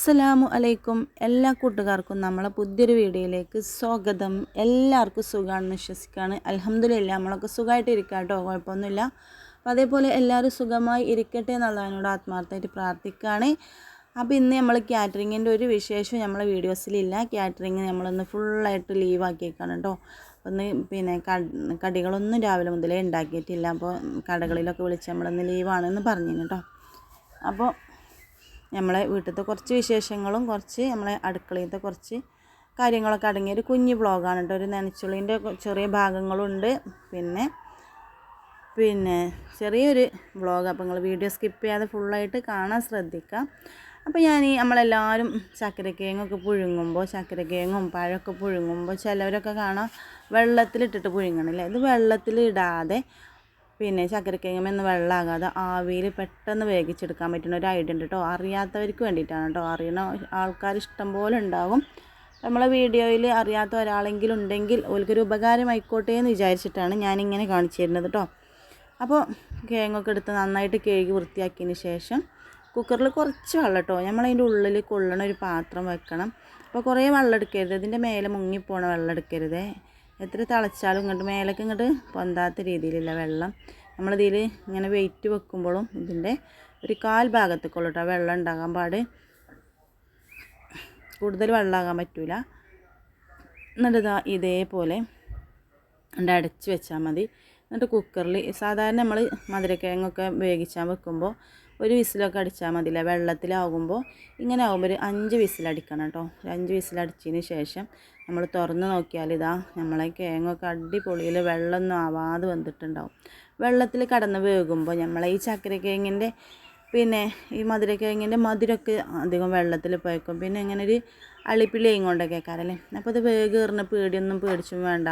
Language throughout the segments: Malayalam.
അസ്സലാമു അലൈക്കും. എല്ലാ കൂട്ടുകാർക്കും നമ്മളെ പുതിയൊരു വീഡിയോയിലേക്ക് സ്വാഗതം. എല്ലാവർക്കും സുഖമാണെന്ന് വിശ്വസിക്കുകയാണ് അലഹമ്മദില്ല നമ്മളൊക്കെ സുഖമായിട്ട് ഇരിക്കുക കേട്ടോ കുഴപ്പമൊന്നുമില്ല. അപ്പോൾ അതേപോലെ എല്ലാവരും സുഖമായി ഇരിക്കട്ടെ എന്നുള്ളതിനോട് ആത്മാർത്ഥമായിട്ട് പ്രാർത്ഥിക്കുകയാണ്. അപ്പോൾ ഇന്ന് നമ്മൾ കാറ്ററിങ്ങിന്റെ ഒരു വിശേഷം നമ്മളെ വീഡിയോസിലില്ല. കാറ്ററിങ് നമ്മളൊന്ന് ഫുള്ളായിട്ട് ലീവ് ആക്കിയേക്കാണ് കേട്ടോ. ഒന്ന് പിന്നെ കടികളൊന്നും രാവിലെ മുതലേ ഉണ്ടാക്കിയിട്ടില്ല. അപ്പോൾ കടകളിലൊക്കെ വിളിച്ച് നമ്മളൊന്ന് ലീവാണെന്ന് പറഞ്ഞു കേട്ടോ. അപ്പോൾ നമ്മളെ വീട്ടിലത്തെ കുറച്ച് വിശേഷങ്ങളും കുറച്ച് നമ്മളെ അടുക്കളയിലത്തെ കുറച്ച് കാര്യങ്ങളൊക്കെ അടങ്ങിയ ഒരു കുഞ്ഞു ബ്ലോഗാണ് കേട്ടോ ഒരു നനച്ചുള്ളിന്റെ ചെറിയ ഭാഗങ്ങളുണ്ട്. പിന്നെ പിന്നെ ചെറിയൊരു ബ്ലോഗ് അപ്പോൾ നിങ്ങൾ വീഡിയോ സ്കിപ്പ് ചെയ്യാതെ ഫുള്ളായിട്ട് കാണാൻ ശ്രദ്ധിക്കുക അപ്പോൾ ഞാൻ ഈ നമ്മളെല്ലാവരും ചക്കരക്കേങ്ങൊക്കെ പുഴുങ്ങുമ്പോൾ ചക്കരക്കേങ്ങും പഴമൊക്കെ പുഴുങ്ങുമ്പോൾ ചിലവരൊക്കെ കാണാം വെള്ളത്തിലിട്ടിട്ട് പുഴുങ്ങണില്ല? ഇത് വെള്ളത്തിൽ ഇടാതെ പിന്നെ ചക്കരക്കിഴങ്ങ് വെള്ളമാകാതെ ആവിയിൽ പെട്ടെന്ന് വേവിച്ചെടുക്കാൻ പറ്റുന്ന ഒരു ഐഡിയ ഉണ്ട് കേട്ടോ. അറിയാത്തവർക്ക് വേണ്ടിയിട്ടാണ് കേട്ടോ. അറിയണ ആൾക്കാർ ഇഷ്ടം പോലെ ഉണ്ടാകും നമ്മളെ വീഡിയോയിൽ അറിയാത്ത ഒരാളെങ്കിലും ഉണ്ടെങ്കിൽ ഓൽക്കൊരു ഉപകാരമായിക്കോട്ടെ എന്ന് വിചാരിച്ചിട്ടാണ് ഞാനിങ്ങനെ കാണിച്ചു തരുന്നത് കേട്ടോ. അപ്പോൾ കിഴങ്ങൊക്കെ എടുത്ത് നന്നായിട്ട് കഴുകി വൃത്തിയാക്കിയതിന് ശേഷം കുക്കറിൽ കുറച്ച് വെള്ളം കേട്ടോ. നമ്മളതിന്റെ ഉള്ളിൽ കൊള്ളണ ഒരു പാത്രം വെക്കണം. അപ്പോൾ കുറേ വെള്ളം എടുക്കരുത്. ഇതിന്റെ മേലെ മുങ്ങിപ്പോണ വെള്ളം എടുക്കരുതേ. എത്ര തിളച്ചാലും ഇങ്ങോട്ട് മേലേക്ക് ഇങ്ങോട്ട് പൊന്താത്ത രീതിയിലുള്ള വെള്ളം നമ്മളിതിൽ ഇങ്ങനെ വെയിറ്റ് വെക്കുമ്പോഴും ഇതിന്റെ ഒരു കാൽ ഭാഗത്തേക്കുള്ളൂ വെള്ളം ഉണ്ടാകാൻ പാട്. കൂടുതൽ വെള്ളമാകാൻ പറ്റില്ല എന്നിട്ട് ഇതാ ഇതേപോലെ ഉണ്ട് അടച്ച് വെച്ചാൽ മതി. എന്നിട്ട് കുക്കറിൽ സാധാരണ നമ്മൾ മധുരക്കിഴങ്ങൊക്കെ വേവിച്ചാൽ വെക്കുമ്പോൾ ഒരു വിസിലൊക്കെ അടിച്ചാൽ മതിയില്ല? വെള്ളത്തിലാകുമ്പോൾ ഇങ്ങനെ ആകുമ്പോൾ ഒരു അഞ്ച് വിസിലടിക്കണം കേട്ടോ. ഒരു അഞ്ച് വിസിലടിച്ചതിന് ശേഷം നമ്മൾ തുറന്ന് നോക്കിയാൽ ഇതാ നമ്മളെ കേങ്ങൊക്കെ അടിപൊളിയിൽ വെള്ളമൊന്നും ആവാതെ വന്നിട്ടുണ്ടാവും. വെള്ളത്തിൽ കടന്ന് വേകുമ്പോൾ നമ്മളെ ഈ ചക്കരക്കിഴങ്ങിന്റെ പിന്നെ ഈ മധുരക്കിഴങ്ങിന്റെ മധുരമൊക്കെ അധികം വെള്ളത്തിൽ പോയക്കും. പിന്നെ ഇങ്ങനെ ഒരു അളിപ്പിളിയും കൊണ്ടൊക്കെ കേൾക്കാറല്ലേ അപ്പോൾ അത് വേഗേറിന് പേടിയൊന്നും പേടിച്ചും വേണ്ട.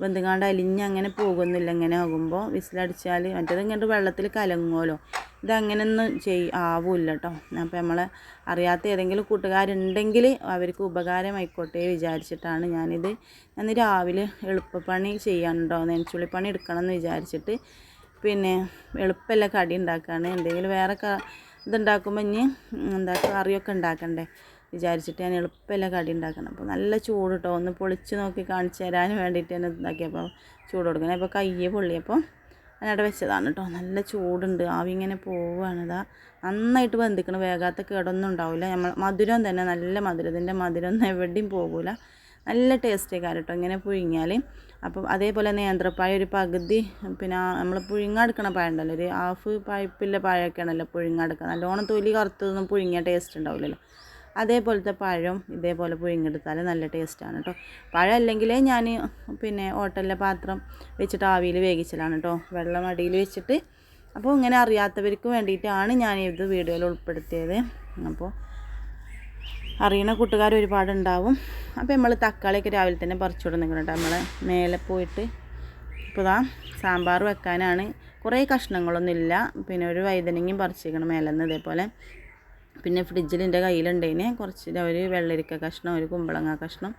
വെന്തുകാണ്ട് അലിഞ്ഞ് അങ്ങനെ പോകുന്നില്ല. ഇങ്ങനെ ആകുമ്പോൾ വിസിലടിച്ചാൽ മറ്റേത് ഇങ്ങോട്ട് വെള്ളത്തിൽ കലങ്ങുമല്ലോ ഇതങ്ങനെയൊന്നും ചെയ് ആവില്ല കേട്ടോ അപ്പോൾ നമ്മൾ അറിയാത്ത ഏതെങ്കിലും കൂട്ടുകാരുണ്ടെങ്കിൽ അവർക്ക് ഉപകാരമായിക്കോട്ടെ വിചാരിച്ചിട്ടാണ് ഞാനിത് ഞാൻ രാവിലെ എളുപ്പപ്പണി ചെയ്യാനുണ്ടോ നെഞ്ചുള്ളിപ്പണി എടുക്കണം എന്ന് വിചാരിച്ചിട്ട് പിന്നെ എളുപ്പമല്ല കടി ഉണ്ടാക്കുകയാണ് എന്തെങ്കിലും വേറെ ഇതുണ്ടാക്കുമ്പോൾ ഇനി എന്താ കറിയൊക്കെ ഉണ്ടാക്കണ്ടേ? വിചാരിച്ചിട്ട് ഞാൻ എളുപ്പമല്ല കടി ഉണ്ടാക്കണം അപ്പോൾ നല്ല ചൂട് കേട്ടോ ഒന്ന് പൊളിച്ച് നോക്കി കാണിച്ചു തരാൻ വേണ്ടിയിട്ട് തന്നെ ഇതാക്കിയപ്പോൾ ചൂട് കൊടുക്കണം. അപ്പോൾ കയ്യെ പൊള്ളിയപ്പോൾ ഞാനവിടെ വെച്ചതാണ് കേട്ടോ നല്ല ചൂടുണ്ട്. ആവി ഇങ്ങനെ പോവുകയാണ് ഇതാ. നന്നായിട്ട് ബന്ധിക്കണം വേഗാത്ത കേടൊന്നും ഉണ്ടാവില്ല. നമ്മൾ മധുരം തന്നെ നല്ല മധുരം. ഇതിന്റെ മധുരം ഒന്നും എവിടെയും പോകില്ല നല്ല ടേസ്റ്റ് കേട്ടോ ഇങ്ങനെ പുഴുങ്ങിയാൽ അപ്പം അതേപോലെ നേന്ത്രപ്പായ ഒരു പകുതി. പിന്നെ നമ്മൾ പുഴുങ്ങാടുക്കണ പായ ഉണ്ടല്ലോ. ഒരു ഹാഫ് പഴുപ്പില്ല പായൊക്കെയാണല്ലോ പുഴുങ്ങാടുക്കുക നല്ലോണം തൊലി കറുത്തതൊന്നും പുഴുങ്ങിയ ടേസ്റ്റ് ഉണ്ടാവില്ലല്ലോ. അതേപോലത്തെ പഴം ഇതേപോലെ പുഴുങ്ങെടുത്താൽ നല്ല ടേസ്റ്റാണ് കേട്ടോ പഴം അല്ലെങ്കിൽ ഞാൻ പിന്നെ ഹോട്ടലിലെ പാത്രം വെച്ചിട്ട് ആവിയിൽ വേവിച്ചലാണ് കേട്ടോ വെള്ളം അടിയിൽ വെച്ചിട്ട് അപ്പോൾ ഇങ്ങനെ അറിയാത്തവർക്ക് വേണ്ടിയിട്ടാണ് ഞാൻ ഇത് വീഡിയോയിൽ ഉൾപ്പെടുത്തിയത്. അപ്പോൾ അറിയണ കൂട്ടുകാർ ഒരുപാടുണ്ടാവും. അപ്പോൾ നമ്മൾ തക്കാളിയൊക്കെ രാവിലെ തന്നെ പറിച്ചു കൊടുക്കുന്നുണ്ട് കേട്ടോ. നമ്മൾ മേലെ പോയിട്ട് ഇപ്പോൾ ഇതാ സാമ്പാർ വെക്കാനാണ്. കുറേ കഷ്ണങ്ങളൊന്നുമില്ല. പിന്നെ ഒരു വൈതനങ്ങയും പറിച്ചിരിക്കണം മേലെന്ന് ഇതേപോലെ. പിന്നെ ഫ്രിഡ്ജിൽ എന്റെ കയ്യിലുണ്ടേനെ കുറച്ച് ഒരു വെള്ളരിക്ക കഷ്ണം ഒരു കുമ്പളങ്ങ കഷ്ണം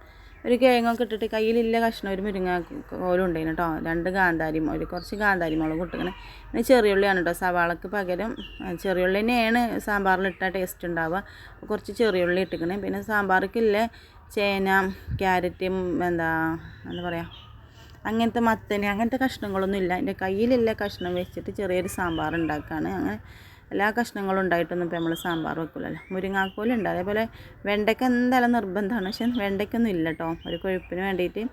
ഒരു കിഴങ്ങൊക്കെ ഇട്ടിട്ട് കയ്യിലില്ല കഷ്ണം ഒരു മുരിങ്ങ കോലും ഉണ്ടായിരുന്നു കേട്ടോ രണ്ട് കാന്താരി ഒരു കുറച്ച് കാന്താരി ഇട്ടിങ്ങനെ പിന്നെ ചെറിയുള്ളിയാണ് കേട്ടോ സവാളക്ക് പകരം ചെറിയുള്ളി തന്നെയാണ് സാമ്പാറിലിട്ട ടേസ്റ്റ് ഉണ്ടാവുക. കുറച്ച് ചെറിയുള്ളി ഇട്ടിക്കണേ പിന്നെ സാമ്പാർക്കില്ല ചേന ക്യാരറ്റും എന്താ എന്താ പറയുക അങ്ങനത്തെ മത്തന് അങ്ങനത്തെ കഷ്ണങ്ങളൊന്നും ഇല്ല. എന്റെ കയ്യിലുള്ള കഷ്ണം വെച്ചിട്ട് ചെറിയൊരു സാമ്പാർ ഉണ്ടാക്കുകയാണ് അങ്ങനെ എല്ലാ കഷ്ണങ്ങളും ഉണ്ടായിട്ടൊന്നും ഇപ്പോൾ നമ്മൾ സാമ്പാർ വെക്കില്ലല്ലോ മുരിങ്ങാക്കോലുണ്ട് അതേപോലെ വെണ്ടയ്ക്ക എന്തായാലും നിർബന്ധമാണ്. പക്ഷെ വെണ്ടയ്ക്കൊന്നും ഇല്ല കേട്ടോ ഒരു കൊഴുപ്പിന് വേണ്ടിയിട്ട്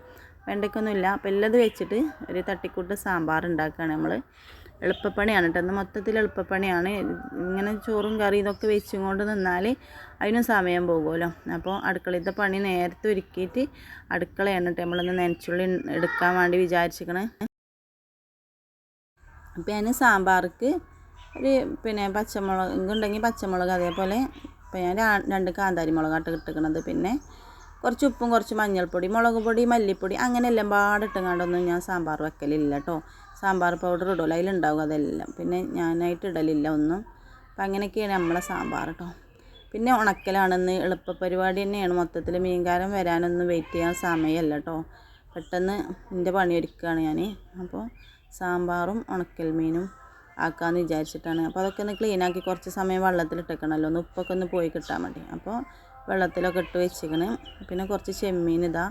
വെണ്ടയ്ക്കൊന്നും ഇല്ല. അപ്പോൾ എല്ലാം വെച്ചിട്ട് ഒരു തട്ടിക്കൂട്ട് സാമ്പാർ ഉണ്ടാക്കുകയാണ് നമ്മൾ എളുപ്പപ്പണിയാണ് കേട്ടോ ഇന്ന് മൊത്തത്തിൽ എളുപ്പപ്പണിയാണ്. ഇങ്ങനെ ചോറും കറി ഇതൊക്കെ വെച്ചും കൊണ്ട് നിന്നാൽ അതിനും സമയം പോകുമല്ലോ. അപ്പോൾ അടുക്കളയിലത്തെ പണി നേരത്തെ ഒരുക്കിയിട്ട് അടുക്കളയാണ് കേട്ടോ നമ്മളൊന്ന് നനച്ചുള്ളി എടുക്കാൻ വേണ്ടി വിചാരിച്ചിരിക്കണേ. അപ്പോൾ ഞാൻ സാമ്പാർക്ക് ഒരു പിന്നെ പച്ചമുളക് ഉണ്ടെങ്കിൽ പച്ചമുളക് അതേപോലെ ഇപ്പം ഞാൻ രണ്ട് കാന്താരി മുളകാട്ട് ഇട്ടിക്കണത് പിന്നെ കുറച്ച് ഉപ്പും കുറച്ച് മഞ്ഞൾപ്പൊടി മുളക് പൊടി മല്ലിപ്പൊടി അങ്ങനെ എല്ലാം പാടിട്ടുങ്ങാണ്ടൊന്നും ഞാൻ സാമ്പാർ വെക്കലില്ല കേട്ടോ സാമ്പാർ പൗഡർ ഇടുമല്ലോ അതിലുണ്ടാവും അതെല്ലാം. പിന്നെ ഞാനായിട്ട് ഇടലില്ല ഒന്നും. അപ്പം അങ്ങനെയൊക്കെയാണ് നമ്മളെ സാമ്പാർ കേട്ടോ പിന്നെ ഉണക്കലാണെന്ന് എളുപ്പ പരിപാടി തന്നെയാണ്. മൊത്തത്തിൽ മീൻകാരം വരാനൊന്നും വെയിറ്റ് ചെയ്യാൻ സമയമല്ല കേട്ടോ പെട്ടെന്ന് എന്റെ പണിയൊരുക്കുകയാണ് ഞാൻ അപ്പോൾ സാമ്പാറും ഉണക്കൽ മീനും ആക്കാമെന്ന് വിചാരിച്ചിട്ടാണ്. അപ്പോൾ അതൊക്കെ ഒന്ന് ക്ലീനാക്കി കുറച്ച് സമയം വെള്ളത്തിലിട്ടേക്കണമല്ലോ ഒന്ന് ഉപ്പൊക്കെ ഒന്ന് പോയി കിട്ടാൻ വേണ്ടി. അപ്പോൾ വെള്ളത്തിലൊക്കെ ഇട്ട് വെച്ചിക്കണ് പിന്നെ കുറച്ച് ചെമ്മീൻ ഇതാ.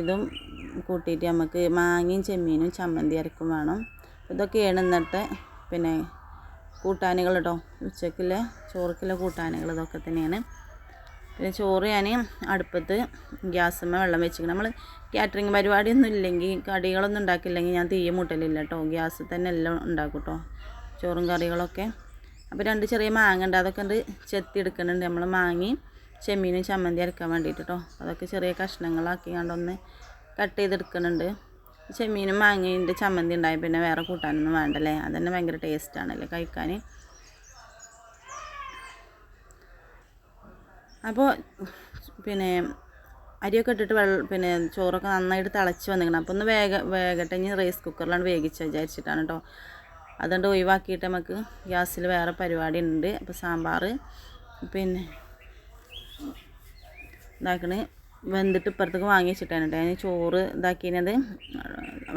ഇതും കൂട്ടിയിട്ട് നമുക്ക് മാങ്ങയും ചെമ്മീനും ചമ്മന്തി അരക്കും വേണം. ഇതൊക്കെയാണ് ഇന്നത്തെ പിന്നെ കൂട്ടാനുകൾ കേട്ടോ ഉച്ചക്കിലെ ചോറക്കിലെ കൂട്ടാനുകൾ ഇതൊക്കെ തന്നെയാണ്. പിന്നെ ചോറ് ഞാൻ അടുപ്പത്ത് ഗ്യാസുമ്മ വെള്ളം വെച്ചിരിക്കണം. നമ്മൾ കാറ്ററിങ് പരിപാടിയൊന്നും ഇല്ലെങ്കിൽ കടികളൊന്നും ഉണ്ടാക്കില്ലെങ്കിൽ ഞാൻ തീയ മുട്ടലില്ല കേട്ടോ ഗ്യാസ് തന്നെ എല്ലാം ഉണ്ടാക്കും കേട്ടോ ചോറും കറികളൊക്കെ. അപ്പോൾ രണ്ട് ചെറിയ മാങ്ങ ഉണ്ട്. അതൊക്കെ ഉണ്ട് ചെത്തി എടുക്കുന്നുണ്ട്. നമ്മൾ മാങ്ങി ചെമ്മീനും ചമ്മന്തി അരക്കാൻ വേണ്ടിയിട്ട് കേട്ടോ അതൊക്കെ ചെറിയ കഷ്ണങ്ങളാക്കി കണ്ടൊന്ന് കട്ട് ചെയ്തെടുക്കുന്നുണ്ട് ചെമ്മീനും മാങ്ങേന്റെ ചമ്മന്തി ഉണ്ടായി. പിന്നെ വേറെ കൂട്ടാനൊന്നും വേണ്ടല്ലേ? അതന്നെ ഭയങ്കര ടേസ്റ്റാണല്ലേ കഴിക്കാൻ? അപ്പോൾ പിന്നെ അരിയൊക്കെ ഇട്ടിട്ട് വെള്ളം പിന്നെ ചോറൊക്കെ നന്നായിട്ട് തിളച്ച് വന്നിരിക്കണം. അപ്പോൾ ഒന്ന് വേഗ വേഗട്ടെ. ഇനി റൈസ് കുക്കറിലാണ് വേവിച്ച് വിചാരിച്ചിട്ടാണ് കേട്ടോ അതുകൊണ്ട് ഒഴിവാക്കിയിട്ട് നമുക്ക് ഗ്യാസിൽ വേറെ പരിപാടി ഉണ്ട്. അപ്പോൾ സാമ്പാർ പിന്നെ ഇതാക്കണ്. വെന്തിട്ട് ഇപ്പുറത്തേക്ക് വാങ്ങി വെച്ചിട്ടാണ് കേട്ടോ. ഞാൻ ചോറ് ഇതാക്കിയത്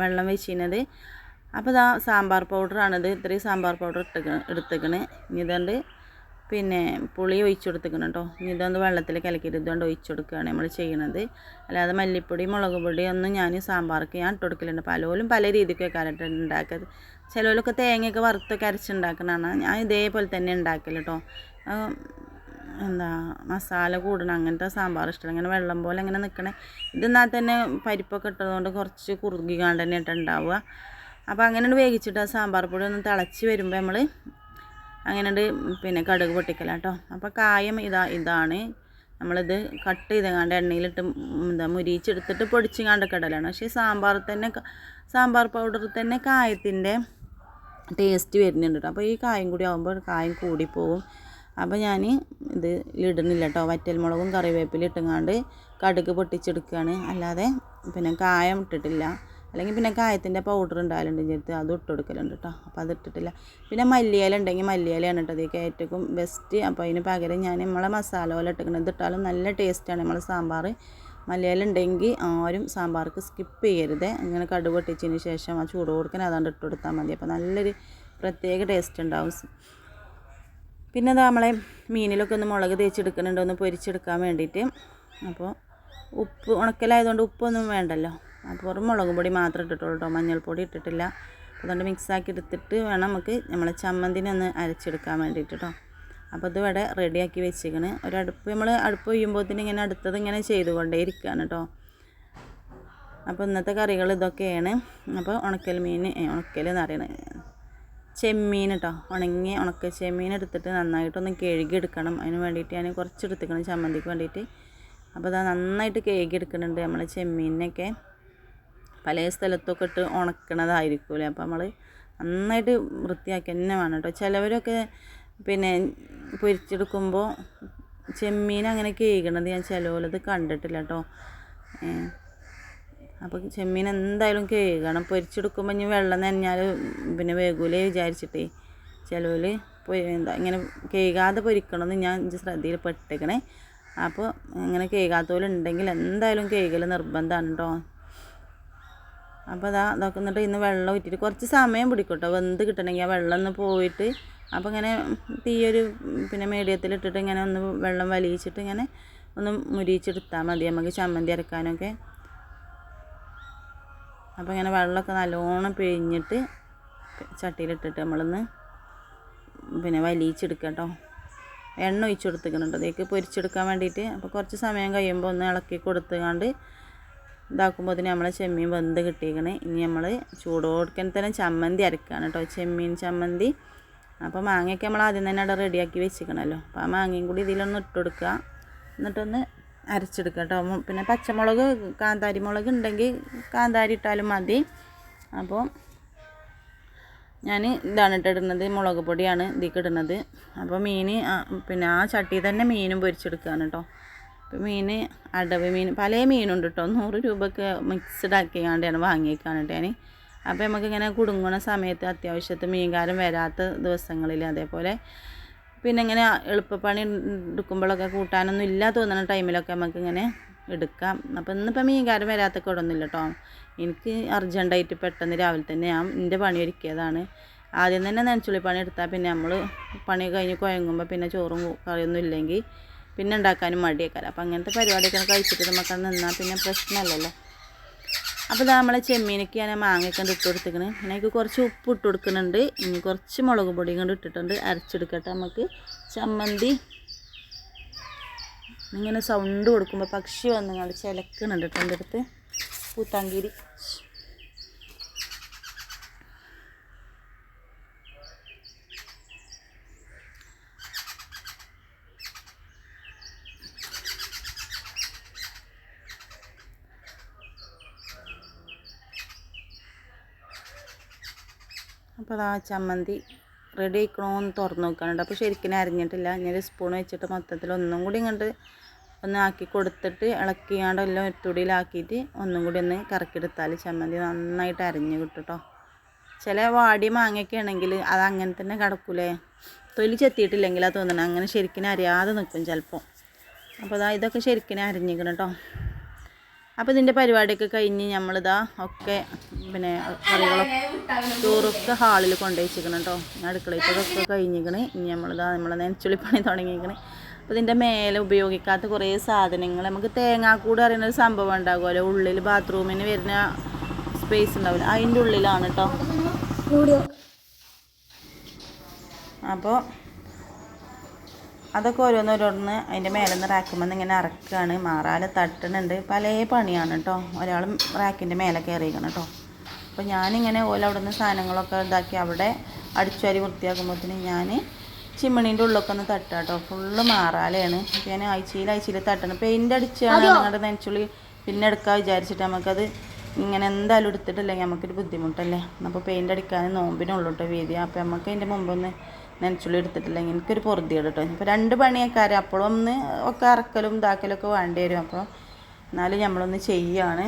വെള്ളം വെച്ചിരുന്നത് അപ്പോൾ ഇതാ സാമ്പാർ പൗഡറാണിത് ഇത്രയും സാമ്പാർ പൗഡർ ഇട്ടേക്കണ് എടുത്തേക്കണ്. ഇനി ഇതുകൊണ്ട് പിന്നെ പുളി ഒഴിച്ചു കൊടുത്തേക്കണം കേട്ടോ. ഇനി ഇതൊന്ന് വെള്ളത്തിൽ കലക്കിയിട്ട് ഇതുകൊണ്ട് ഒഴിച്ചു കൊടുക്കുകയാണ് നമ്മൾ ചെയ്യണത്. അല്ലാതെ മല്ലിപ്പൊടി മുളക് പൊടി ഒന്നും ഞാൻ സാമ്പാർക്ക് ഞാൻ ഇട്ട് കൊടുക്കലുണ്ട് പലരും പല രീതിക്ക് കാരറ്റ് ഉണ്ടാക്കുന്നത് ചിലവരൊക്കെ തേങ്ങയൊക്കെ വറുത്തൊക്കെ അരച്ചുണ്ടാക്കണതാണ് ഞാൻ ഇതേപോലെ തന്നെ ഉണ്ടാക്കൽ കേട്ടോ എന്താ മസാല കൂടണം അങ്ങനത്തെ സാമ്പാർ ഇഷ്ടമല്ല ഇങ്ങനെ വെള്ളം പോലെ അങ്ങനെ നിൽക്കണേ ഇതെന്നാൽ തന്നെ പരിപ്പൊക്കെ ഇട്ടതുകൊണ്ട് കുറച്ച് കുറുകി കാണ്ട് തന്നെ ഇട്ട് ഉണ്ടാവുക. അപ്പോൾ അങ്ങനെ വേവിച്ചിട്ട് ആ സാമ്പാർ പൊടി ഒന്ന് തിളച്ച് വരുമ്പോൾ നമ്മൾ അങ്ങനെ പിന്നെ കടുക് പൊട്ടിക്കല കേട്ടോ അപ്പോൾ കായം ഇതാ ഇതാണ്. നമ്മളിത് കട്ട് ചെയ്തങ്ങാണ്ട് എണ്ണയിലിട്ട് എന്താ മുരിച്ചെടുത്തിട്ട് പൊടിച്ച് പൊടിച്ചിങ്ങാണ്ട് കടലാണ് പക്ഷേ സാമ്പാർ തന്നെ സാമ്പാർ പൗഡർ തന്നെ കായത്തിന്റെ ടേസ്റ്റ് വരുന്നുണ്ട് കേട്ടോ അപ്പോൾ ഈ കായം കൂടി ആകുമ്പോൾ കായം കൂടിപ്പോവും. അപ്പോൾ ഞാൻ ഇത് ഇടുന്നില്ല കേട്ടോ വറ്റൽമുളകും കറിവേപ്പിലും ഇട്ടങ്ങാണ്ട് കടുക് പൊട്ടിച്ചെടുക്കുകയാണ് അല്ലാതെ പിന്നെ കായം ഇട്ടിട്ടില്ല. അല്ലെങ്കിൽ പിന്നെ കായത്തിന്റെ പൗഡർ ഉണ്ടായാലുണ്ട് ചേർത്ത് അതും ഇട്ട് കൊടുക്കലുണ്ട് കേട്ടോ അപ്പോൾ അത് ഇട്ടിട്ടില്ല. പിന്നെ മല്ലിയില ഉണ്ടെങ്കിൽ മല്ലിയിലയാണ് കേട്ടോ ഇതിലേക്ക് ഏറ്റവും ബെസ്റ്റ് അപ്പോൾ അതിന് പകരം ഞാൻ നമ്മളെ മസാല പോലെ ഇട്ടിക്കണം ഇതിട്ടാലും നല്ല ടേസ്റ്റാണ് നമ്മളെ സാമ്പാർ മലയാളം ഉണ്ടെങ്കിൽ ആരും സാമ്പാർക്ക് സ്കിപ്പ് ചെയ്യരുത്. അങ്ങനെ കടുക് പൊട്ടിച്ചതിന് ശേഷം ആ ചൂട് കൊടുക്കാൻ അതാണ്ട് ഇട്ട് കൊടുത്താൽ മതി. അപ്പോൾ നല്ലൊരു പ്രത്യേക ടേസ്റ്റ് ഉണ്ടാവും പിന്നെ അത് നമ്മളെ മീനിലൊക്കെ ഒന്ന് മുളക് തേച്ചെടുക്കുന്നുണ്ട് ഒന്ന് പൊരിച്ചെടുക്കാൻ വേണ്ടിയിട്ട് അപ്പോൾ ഉപ്പ് ഉണക്കലായതുകൊണ്ട് ഉപ്പൊന്നും വേണ്ടല്ലോ. അപ്പോൾ വെറും മുളകും പൊടി മാത്രം ഇട്ടിട്ടുള്ളൂ കേട്ടോ മഞ്ഞൾപ്പൊടി ഇട്ടിട്ടില്ല. അതുകൊണ്ട് മിക്സാക്കി എടുത്തിട്ട് വേണം നമുക്ക് നമ്മളെ ചമ്മന്തിനൊന്ന് അരച്ചെടുക്കാൻ വേണ്ടിയിട്ട് കേട്ടോ അപ്പോൾ ഇത് ഇവിടെ റെഡിയാക്കി വെച്ചിരിക്കണ്. ഒരടുപ്പ് നമ്മൾ അടുപ്പ് ചെയ്യുമ്പോഴത്തേന് ഇങ്ങനെ അടുത്തത് ഇങ്ങനെ ചെയ്തുകൊണ്ടേ ഇരിക്കുകയാണ് കേട്ടോ അപ്പോൾ ഇന്നത്തെ കറികൾ ഇതൊക്കെയാണ്. അപ്പോൾ ഉണക്കൽ മീൻ ഉണക്കൽ എന്ന് പറയുന്നത് ചെമ്മീൻ കേട്ടോ ഉണങ്ങി ഉണക്ക ചെമ്മീൻ എടുത്തിട്ട് നന്നായിട്ടൊന്ന് കഴുകി എടുക്കണം അതിന് വേണ്ടിയിട്ട് ഞാൻ കുറച്ച് എടുത്തിക്കണം ചമ്മന്തിക്ക് വേണ്ടിയിട്ട്. അപ്പോൾ അത് നന്നായിട്ട് കഴുകി എടുക്കുന്നുണ്ട് നമ്മൾ ചെമ്മീനൊക്കെ പല സ്ഥലത്തൊക്കെ ഇട്ട് ഉണക്കണതായിരിക്കുമല്ലേ അപ്പോൾ നമ്മൾ നന്നായിട്ട് വൃത്തിയാക്കി തന്നെ വേണം കേട്ടോ ചിലവരൊക്കെ പിന്നെ പൊരിച്ചെടുക്കുമ്പോൾ ചെമ്മീൻ അങ്ങനെ കേൾക്കണത് ഞാൻ ചിലവലത് കണ്ടിട്ടില്ല കേട്ടോ അപ്പോൾ ചെമ്മീൻ എന്തായാലും കേൾക്കണം പൊരിച്ചെടുക്കുമ്പോൾ ഇനി വെള്ളം നനഞ്ഞാൽ പിന്നെ വേഗൂലേ വിചാരിച്ചിട്ടേ. ചിലവർ എന്താ ഇങ്ങനെ കേൾക്കാതെ പൊരിക്കണമെന്ന് ഞാൻ ശ്രദ്ധയിൽ പെട്ടേക്കണേ. അപ്പോൾ ഇങ്ങനെ കേൾക്കാത്തവരുണ്ടെങ്കിൽ എന്തായാലും കേൾക്കൽ നിർബന്ധമാണ് കേട്ടോ അപ്പോൾ അതാ അതൊക്കെ എന്നിട്ട് ഇന്ന് വെള്ളം ഇട്ടിട്ട് കുറച്ച് സമയം പിടിക്കും കേട്ടോ വെന്ത് കിട്ടണമെങ്കിൽ ആ വെള്ളം ഒന്ന് പോയിട്ട് അപ്പോൾ ഇങ്ങനെ തീയൊരു പിന്നെ മീഡിയത്തിൽ ഇട്ടിട്ട് ഇങ്ങനെ ഒന്ന് വെള്ളം വലിയിച്ചിട്ട് ഇങ്ങനെ ഒന്ന് മുരിച്ചെടുത്താൽ മതി. നമുക്ക് ചമ്മന്തി അരക്കാനൊക്കെ. അപ്പോൾ ഇങ്ങനെ വെള്ളമൊക്കെ നല്ലോണം പിഴിഞ്ഞിട്ട് ചട്ടിയിലിട്ടിട്ട് നമ്മളൊന്ന് പിന്നെ വലിയിച്ചെടുക്കുക കേട്ടോ എണ്ണ ഒഴിച്ച് കൊടുത്തിക്കുന്നുണ്ട് അതേക്ക് പൊരിച്ചെടുക്കാൻ വേണ്ടിയിട്ട്. അപ്പോൾ കുറച്ച് സമയം കഴിയുമ്പോൾ ഒന്ന് ഇളക്കി കൊടുത്തുകൊണ്ട് ഇതാക്കുമ്പോൾ അതിന് നമ്മളെ ചെമ്മീൻ വെന്ത് കിട്ടിയേക്കണേ ഇനി നമ്മൾ ചൂടോടുക്കൻ തന്നെ ചമ്മന്തി അരക്കുകയാണ് കേട്ടോ ചെമ്മീൻ ചമ്മന്തി. അപ്പോൾ മാങ്ങയൊക്കെ നമ്മൾ ആദ്യം തന്നെ അവിടെ റെഡിയാക്കി വെച്ചിരിക്കണമല്ലോ അപ്പോൾ ആ മാങ്ങയും കൂടി ഇതിലൊന്ന് ഇട്ട് എന്നിട്ടൊന്ന് അരച്ചെടുക്കുക കേട്ടോ പിന്നെ പച്ചമുളക് കാന്താരി മുളക് ഉണ്ടെങ്കിൽ കാന്താരി ഇട്ടാലും മതി. അപ്പോൾ ഞാൻ ഇതാണ് ഇട്ടിടുന്നത് മുളക് പൊടിയാണ് ഇതിൽ ഇടുന്നത്. അപ്പോൾ മീൻ പിന്നെ ആ ചട്ടി തന്നെ മീനും പൊരിച്ചെടുക്കുകയാണ് കേട്ടോ അപ്പോൾ മീൻ അടവ് മീൻ പല മീനുണ്ട് കേട്ടോ നൂറ് രൂപക്ക് മിക്സ്ഡ് ആക്കിയാണ്ടാണ് വാങ്ങിയേക്കാണ് കേട്ടോ ഞാൻ അപ്പോൾ നമുക്കിങ്ങനെ കുടുങ്ങുന്ന സമയത്ത് അത്യാവശ്യത്തെ മീൻകാരൻ വരാത്ത ദിവസങ്ങളിൽ അതേപോലെ പിന്നെ ഇങ്ങനെ എളുപ്പപ്പണി എടുക്കുമ്പോഴൊക്കെ കൂട്ടാനൊന്നും ഇല്ല തോന്നുന്ന ടൈമിലൊക്കെ നമുക്കിങ്ങനെ എടുക്കാം. അപ്പോൾ ഇന്നിപ്പോൾ മീൻകാരൻ വരാത്ത കൂടൊന്നുമില്ല കേട്ടോ എനിക്ക് അർജന്റായിട്ട് പെട്ടെന്ന് രാവിലെ തന്നെ ഞാൻ എന്റെ പണി ഒരുക്കിയതാണ്. ആദ്യം തന്നെ നനച്ചുള്ളി പണി എടുത്താൽ പിന്നെ നമ്മൾ പണി കഴിഞ്ഞ് കുഴങ്ങുമ്പോൾ പിന്നെ ചോറും കറിയൊന്നും ഇല്ലെങ്കിൽ പിന്നെ ഉണ്ടാക്കാനും മടിയേക്കാരം. അപ്പം അങ്ങനത്തെ പരിപാടിയൊക്കെ കഴിച്ചിട്ട് നമുക്ക് നിന്നാൽ പിന്നെ പ്രശ്നമല്ലല്ലോ അപ്പോൾ ഇതാ നമ്മളെ ചെമ്മീനൊക്കെ ഞാൻ മാങ്ങയൊക്കെ ഇട്ട് കൊടുത്തിക്കണ് പിന്നെ കുറച്ച് ഉപ്പ് ഇട്ട് കൊടുക്കുന്നുണ്ട്. ഇനി കുറച്ച് മുളക് പൊടി കൊണ്ട് ഇട്ടിട്ടുണ്ട്. അരച്ചെടുക്കട്ടെ നമുക്ക്. ചമ്മന്തി. ഇങ്ങനെ സൗണ്ട് കൊടുക്കുമ്പോൾ പക്ഷി വന്നുകൊണ്ട് ചിലക്കുന്നുണ്ട് കേട്ടോ എന്റെ അടുത്ത്. പൂത്താങ്കിരി. അപ്പോൾ അതാ ചമ്മന്തി റെഡി ആയിക്കണമെന്ന് തുറന്ന് നോക്കാനുണ്ട്. അപ്പോൾ ശരിക്കും അരിഞ്ഞിട്ടില്ല. ഞാൻ സ്പൂൺ വെച്ചിട്ട് മൊത്തത്തിൽ ഒന്നും കൂടി ഇങ്ങോട്ട് ഒന്ന് ആക്കി കൊടുത്തിട്ട് ഇളക്കിയാണ്ട് എല്ലാം ഒത്തുടിയിലാക്കിയിട്ട് ഒന്നും കൂടി ഒന്ന് കറക്കിയെടുത്താൽ ചമ്മന്തി നന്നായിട്ട് അരിഞ്ഞ് കിട്ടും ചില വാടി മാങ്ങയൊക്കെ ആണെങ്കിൽ അത് അങ്ങനെ തന്നെ കിടക്കൂലേ? തൊലി ചെത്തിയിട്ടില്ലെങ്കിൽ അത് തോന്നണം. അങ്ങനെ ശരിക്കും അരിയാതെ നിൽക്കും ചിലപ്പോൾ. അപ്പോൾ ഇതൊക്കെ ശരിക്കും അരിഞ്ഞിക്കണം കേട്ടോ അപ്പോൾ ഇതിന്റെ പരിപാടിയൊക്കെ കഴിഞ്ഞ് നമ്മളിതാ ഒക്കെ പിന്നെ കറികളൊക്കെ ചോറൊക്കെ ഹാളിൽ കൊണ്ടുവച്ചിരിക്കണം വെച്ചിരിക്കണം കേട്ടോ അടുക്കളയിട്ടതൊക്കെ കഴിഞ്ഞിരിക്കണ്. ഇനി നമ്മളിതാ നമ്മളെ നെനച്ചുള്ളിപ്പണി തുടങ്ങിയിരിക്കണ്. അപ്പോൾ ഇതിന്റെ മേലെ ഉപയോഗിക്കാത്ത കുറേ സാധനങ്ങൾ നമുക്ക് തേങ്ങാക്കൂട് അറിയുന്ന ഒരു സംഭവം ഉണ്ടാകുമല്ലോ ഉള്ളിൽ ബാത്റൂമിന് വരുന്ന സ്പേസ് ഉണ്ടാവില്ല? അതിന്റെ ഉള്ളിലാണ് കേട്ടോ അപ്പോൾ അതൊക്കെ ഓരോന്നോരോന്ന് അതിന്റെ മേലെ നിന്ന് റാക്കുമ്പോൾ ഇങ്ങനെ ഇറക്കുകയാണ് മാറാൽ തട്ടുന്നുണ്ട് പല പണിയാണ് കേട്ടോ ഒരാളും റാക്കിന്റെ മേലെ കയറിയിരിക്കണം കേട്ടോ അപ്പോൾ ഞാനിങ്ങനെ ഓല അവിടെ നിന്ന് സാധനങ്ങളൊക്കെ ഇതാക്കി അവിടെ അടിച്ചുവാരി വൃത്തിയാക്കുമ്പോഴത്തേന് ഞാൻ ചിമ്മിണീന്റെ ഉള്ളൊക്കെ ഒന്ന് തട്ടുക കേട്ടോ ഫുള്ള് മാറാലയാണ്. ഞാൻ ആഴ്ചയിൽ ആഴ്ചയിൽ തട്ടണം. പെയിന്റ് അടിച്ചാണ് നിങ്ങളുടെ നെനച്ചുള്ളി പിന്നെ എടുക്കാൻ വിചാരിച്ചിട്ട് നമുക്കത് ഇങ്ങനെ എന്തായാലും എടുത്തിട്ടില്ലെങ്കിൽ നമുക്കൊരു ബുദ്ധിമുട്ടല്ലേ? അപ്പോൾ പെയിന്റ് അടിക്കാൻ നോമ്പിനുള്ളൂ കേട്ടോ വീതി. അപ്പോൾ നമുക്ക് അതിന്റെ മുമ്പൊന്ന് നനച്ചുള്ളി എടുത്തിട്ടില്ലെങ്കിൽ എനിക്കൊരു പൊറുതിയാണ് കേട്ടോ ഇപ്പോൾ രണ്ട് പണിയൊക്കെ അപ്പോഴും ഒന്ന് ഒക്കെ അറക്കലും ഇതാക്കലൊക്കെ വേണ്ടി വരും. അപ്പോൾ എന്നാലും നമ്മളൊന്ന് ചെയ്യാണ്.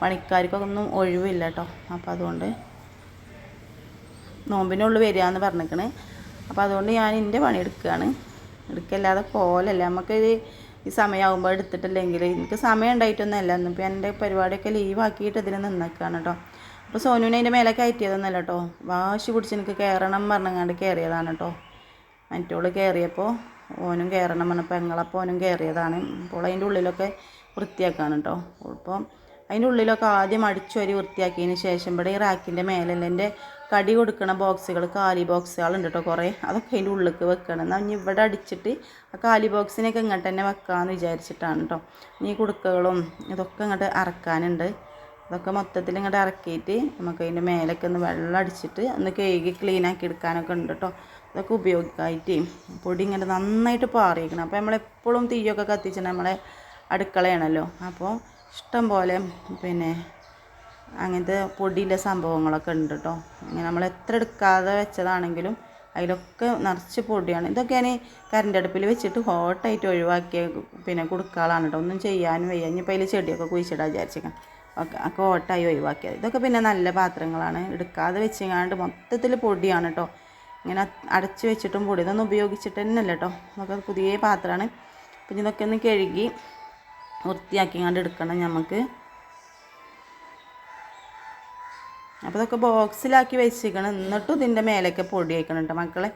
പണിക്കാർക്കൊക്കെ ഒന്നും ഒഴിവില്ല കേട്ടോ അപ്പോൾ അതുകൊണ്ട് നോമ്പിനുള്ളിൽ വരിക എന്ന് പറഞ്ഞിരിക്കണേ അപ്പോൾ അതുകൊണ്ട് ഞാൻ എന്റെ പണി എടുക്കുകയാണ്. എടുക്കല്ലാതെ പോലല്ല നമുക്കൊരു ഈ സമയമാകുമ്പോൾ എടുത്തിട്ടില്ലെങ്കിൽ എനിക്ക് സമയം ഉണ്ടായിട്ടൊന്നുമല്ല. ഇന്നിപ്പോൾ എന്റെ പരിപാടിയൊക്കെ ലീവാക്കിയിട്ട് ഇതിന് നിന്നേക്കാണ് കേട്ടോ അപ്പോൾ സോനുവിനെ അതിന്റെ മേലെ കയറ്റിയതൊന്നല്ല കേട്ടോ വാശി പിടിച്ച് എനിക്ക് കയറണം പറഞ്ഞങ്ങാണ്ട് കയറിയതാണ് കേട്ടോ മറ്റോൾ കയറിയപ്പോൾ ഓനും കയറണം പറഞ്ഞപ്പോൾ പെങ്ങളപ്പോൾ ഓനും കയറിയതാണ് അപ്പോൾ അതിന്റെ ഉള്ളിലൊക്കെ വൃത്തിയാക്കാണ് കേട്ടോ അപ്പോൾ അതിന്റെ ഉള്ളിലൊക്കെ ആദ്യം അടിച്ചു വരി വൃത്തിയാക്കിയതിന് ശേഷം ഇവിടെ ഈ റാക്കിന്റെ മേലല്ല എന്റെ കടി കൊടുക്കണ ബോക്സുകൾ കാലി ബോക്സുകളുണ്ട് കേട്ടോ കുറേ. അതൊക്കെ അതിന്റെ ഉള്ളിലേക്ക് വെക്കണം. എന്നാൽ ഇനി ഇവിടെ അടിച്ചിട്ട് ആ കാലി ബോക്സിനൊക്കെ ഇങ്ങോട്ട് തന്നെ വെക്കാമെന്ന് വിചാരിച്ചിട്ടാണ് കേട്ടോ ഇനി കുടുക്കകളും ഇതൊക്കെ ഇങ്ങോട്ട് അറക്കാനുണ്ട്. അതൊക്കെ മൊത്തത്തിൽ ഇങ്ങോട്ട് ഇറക്കിയിട്ട് നമുക്ക് അതിന്റെ മേലൊക്കെ ഒന്ന് വെള്ളം അടിച്ചിട്ട് ഒന്ന് കഴുകി ക്ലീൻ ആക്കി എടുക്കാനൊക്കെ ഉണ്ട് കേട്ടോ അതൊക്കെ ഉപയോഗിക്കായിട്ട് പൊടി ഇങ്ങനെ നന്നായിട്ട് പാറിയിരിക്കണം അപ്പോൾ നമ്മളെപ്പോഴും തീയൊക്കെ കത്തിച്ചിട്ട് നമ്മളെ അടുക്കളയാണല്ലോ. അപ്പോൾ ഇഷ്ടം പോലെ പിന്നെ അങ്ങനത്തെ പൊടിയിലെ സംഭവങ്ങളൊക്കെ ഉണ്ട് കേട്ടോ ഇങ്ങനെ നമ്മൾ എത്ര എടുക്കാതെ വെച്ചതാണെങ്കിലും അതിലൊക്കെ നിറച്ച് പൊടിയാണ്. ഇതൊക്കെ ഞാൻ കറണ്ട് അടുപ്പിൽ വെച്ചിട്ട് ഹോട്ടായിട്ട് ഒഴിവാക്കിയ പിന്നെ കൊടുക്കാളാണ് കേട്ടോ ഒന്നും ചെയ്യാനും വയ്യ. ഇനിയിപ്പോൾ അതിൽ ചെടിയൊക്കെ കുഴിച്ചിടാൻ വിചാരിച്ചേക്കാം ഒക്കെ ഓട്ടായി ഒഴിവാക്കിയത്. ഇതൊക്കെ പിന്നെ നല്ല പാത്രങ്ങളാണ്. എടുക്കാതെ വെച്ചിങ്ങാണ്ട് മൊത്തത്തിൽ പൊടിയാണ് കേട്ടോ ഇങ്ങനെ അടച്ച് വെച്ചിട്ടും പൊടി. ഇതൊന്നും ഉപയോഗിച്ചിട്ട് തന്നെ അല്ല കേട്ടോ ഇതൊക്കെ പുതിയ പാത്രമാണ്. പിന്നെ ഇതൊക്കെ ഒന്ന് കഴുകി വൃത്തിയാക്കിങ്ങാണ്ട് എടുക്കണം നമുക്ക് അപ്പോൾ ഇതൊക്കെ ബോക്സിലാക്കി വെച്ചിരിക്കണം. എന്നിട്ടും ഇതിന്റെ മേലേക്ക് പൊടി വയ്ക്കണം കേട്ടോ മക്കളെ.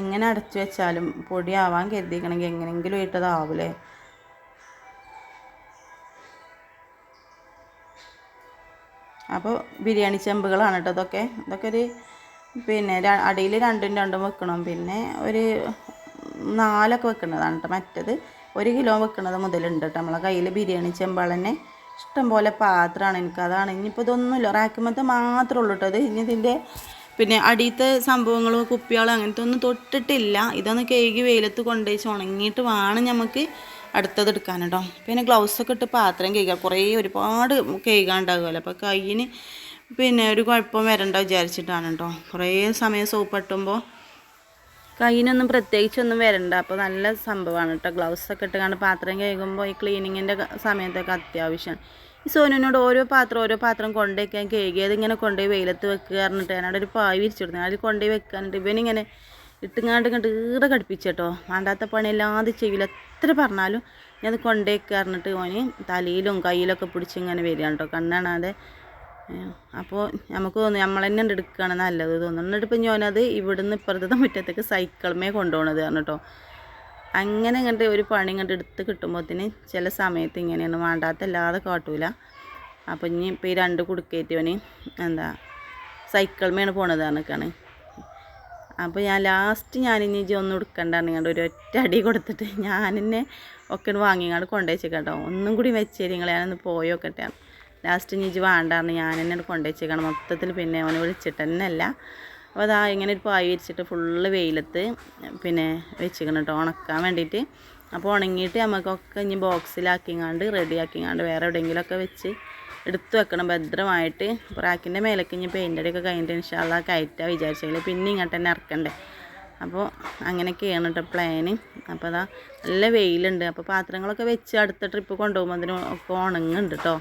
എങ്ങനെ അടച്ചു വെച്ചാലും പൊടിയാവാൻ കരുതിക്കണമെങ്കിൽ എങ്ങനെയെങ്കിലും ഇട്ടതാവൂലേ? അപ്പോൾ ബിരിയാണി ചെമ്പുകളാണ് കേട്ടോ ഇതൊക്കെ. ഇതൊക്കെ ഒരു പിന്നെ അടിയിൽ രണ്ടും രണ്ടും വെക്കണം. പിന്നെ ഒരു നാലൊക്കെ വെക്കുന്നതാണ് കേട്ടോ മറ്റത്. ഒരു കിലോ വെക്കുന്നത് മുതലുണ്ട് കേട്ടോ നമ്മളെ കയ്യിൽ ബിരിയാണി ചെമ്പാൾ തന്നെ. ഇഷ്ടംപോലെ പാത്രമാണ് എനിക്ക്. അതാണ്. ഇനിയിപ്പോൾ ഇതൊന്നുമില്ല റാക്കുമത്തെ മാത്രമേ ഉള്ളൂ കേട്ടോ അത് ഇനി ഇതിന്റെ പിന്നെ അടിയത്തെ സംഭവങ്ങളും കുപ്പികളും അങ്ങനത്തെ ഒന്നും തൊട്ടിട്ടില്ല. ഇതൊന്ന് കേകി വെയിലത്ത് കൊണ്ടുപോയി ഉണങ്ങിയിട്ട് വേണം നമുക്ക് അടുത്തത് എടുക്കാൻ കേട്ടോ പിന്നെ ഗ്ലൗസൊക്കെ ഇട്ട് പാത്രം കേൾക്കുക കുറേ ഒരുപാട് കേൾക്കാണ്ടാകുമല്ലോ അപ്പോൾ കയ്യിന് പിന്നെ ഒരു കുഴപ്പം വരണ്ട വിചാരിച്ചിട്ടാണ് കേട്ടോ കുറേ സമയം സോപ്പ് ഇട്ടുമ്പോൾ കയ്യിനൊന്നും പ്രത്യേകിച്ചൊന്നും വരണ്ട. അപ്പോൾ നല്ല സംഭവമാണ് കേട്ടോ ഗ്ലൗസൊക്കെ ഇട്ട് കണ്ട് പാത്രം കഴുകുമ്പോൾ ഈ ക്ലീനിങ്ങിന്റെ സമയത്തൊക്കെ അത്യാവശ്യമാണ് ഈ സോനുവിനോട് ഓരോ പാത്രം ഓരോ പാത്രം കൊണ്ടുവയ്ക്കാൻ കഴുകിയത് ഇങ്ങനെ കൊണ്ടുപോയി വെയിലത്ത് വെക്കുക പറഞ്ഞിട്ട് ഞാനവിടെ ഒരു പായ് വിരിച്ചിടുന്നു. അതിൽ കൊണ്ടുപോയി വെക്കാനിട്ട് ഇവനിങ്ങനെ ഇട്ടുങ്ങാണ്ട് ഇങ്ങോട്ട് ഈറെ കടുപ്പിച്ചേട്ടോ. വേണ്ടാത്ത പണിയില്ലാതെ ചെയ്യില്ല എത്ര പറഞ്ഞാലും ഞാൻ അത് കൊണ്ടുവയ്ക്കുക പറഞ്ഞിട്ട് ഓന് തലയിലും കയ്യിലൊക്കെ പിടിച്ച് ഇങ്ങനെ വരികയാണ് കേട്ടോ കണ്ണാണാതെ അപ്പോൾ നമുക്ക് തോന്നുന്നു നമ്മൾ തന്നെ എടുക്കുകയാണ് നല്ലത് തോന്നുന്നു. എന്നിട്ട് ഇപ്പം ഞാനത് ഇവിടുന്ന് ഇപ്പുറത്തെ മുറ്റത്തേക്ക് സൈക്കിൾമേ കൊണ്ടുപോകണത് കാരണം കേട്ടോ അങ്ങനെ ഇങ്ങോട്ട് ഒരു പണി ഇങ്ങോട്ട് എടുത്ത് കിട്ടുമ്പോഴത്തേന് ചില സമയത്ത് ഇങ്ങനെയാണ് വേണ്ടാത്ത അല്ലാതെ കാട്ടൂല. അപ്പം ഇനി ഇപ്പോൾ ഈ രണ്ട് കുടുക്കേറ്റവന് എന്താ സൈക്കിൾമേണ് പോണത് പറഞ്ഞിക്കാണ്. അപ്പോൾ ഞാൻ ലാസ്റ്റ് ഞാൻ ഇനി ഇജ്ജ് ഒന്നും എടുക്കണ്ടാണ് ഒരു ഒറ്റ അടി കൊടുത്തിട്ട് ഞാൻ എന്നെ ഒക്കെ വാങ്ങിങ്ങാണ്ട് കൊണ്ടുവച്ചേക്കട്ടോ ഒന്നും കൂടി വെച്ചേരി നിങ്ങൾ ഞാനൊന്ന് പോയോക്കട്ടെ ലാസ്റ്റ് ഇനി ഇജി വേണ്ടാണ് ഞാൻ എന്നെ കൊണ്ടുവച്ചേക്കണം മൊത്തത്തിൽ പിന്നെ അവനെ വിളിച്ചിട്ട് തന്നെ അല്ല. അപ്പോൾ അതാ ഇങ്ങനെ ഒരു പായ വിരിച്ചിട്ട് ഫുള്ള് വെയിലത്ത് പിന്നെ വെച്ചിരിക്കണം കേട്ടോ ഉണക്കാൻ വേണ്ടിയിട്ട് അപ്പോൾ ഉണങ്ങിയിട്ട് നമുക്കൊക്കെ ഇനി ബോക്സിലാക്കിങ്ങാണ്ട് റെഡിയാക്കിങ്ങാണ്ട് വേറെ എവിടെയെങ്കിലുമൊക്കെ വെച്ച് എടുത്തു വെക്കണം ഭദ്രമായിട്ട്. റാക്കിന്റെ മേലേക്ക് ഇനി പെയിന്റ് അടിയൊക്കെ കഴിഞ്ഞിട്ട് ഇൻഷാല്ല കയറ്റാ വിചാരിച്ചെങ്കിൽ പിന്നെ ഇങ്ങോട്ട് തന്നെ ഇറക്കണ്ടേ. അപ്പോൾ അങ്ങനെയൊക്കെയാണ് കേട്ടോ പ്ലാന് അപ്പോൾ അതാ നല്ല വെയിലുണ്ട്. അപ്പോൾ പാത്രങ്ങളൊക്കെ വെച്ച് അടുത്ത ട്രിപ്പ് കൊണ്ടുപോകുമ്പോൾ അതിന് ഒക്കെ ഉണങ്ങുന്നുണ്ട് കേട്ടോ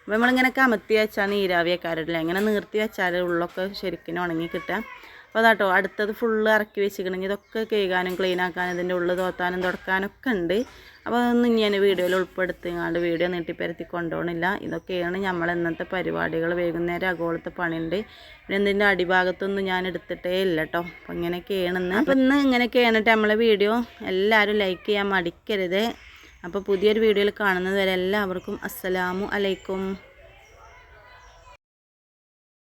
അപ്പോൾ നമ്മളിങ്ങനെ കമത്തി വെച്ചാൽ നീരാവിയൊക്കെ നീരാവിയേക്കാരില്ല എങ്ങനെ നിർത്തി വെച്ചാൽ ഉള്ളൊക്കെ ശരിക്കും ഉണങ്ങി കിട്ടുക. അപ്പോൾ അതാട്ടോ അടുത്തത് ഫുള്ള് ഇറക്കി വെച്ചിക്കണമെങ്കിൽ ഇതൊക്കെ കഴുകാനും ക്ലീൻ ആക്കാനും ഇതിന്റെ ഉള്ളിൽ തോത്താനും തുടക്കാനൊക്കെ ഉണ്ട്. അപ്പോൾ അതൊന്നും ഞാൻ വീഡിയോയിൽ ഉൾപ്പെടുത്തിങ്ങാണ്ട് വീഡിയോ നീട്ടിപ്പരത്തി കൊണ്ടുപോകണില്ല. ഇതൊക്കെയാണ് നമ്മൾ ഇന്നത്തെ പരിപാടികൾ. വൈകുന്നേരം അകോളത്തെ പണിയുണ്ട്. പിന്നെ ഇതിന്റെ അടിഭാഗത്തൊന്നും ഞാൻ എടുത്തിട്ടേ ഇല്ല കേട്ടോ അപ്പോൾ ഇങ്ങനെയൊക്കെയാണെന്ന് അപ്പോൾ ഇന്ന് ഇങ്ങനെയൊക്കെയാണ് നമ്മളെ വീഡിയോ. എല്ലാവരും ലൈക്ക് ചെയ്യാൻ മടിക്കരുത്. അപ്പോൾ പുതിയൊരു വീഡിയോയിൽ കാണുന്നത് വരെ എല്ലാവർക്കും അസ്സലാമു അലൈക്കും.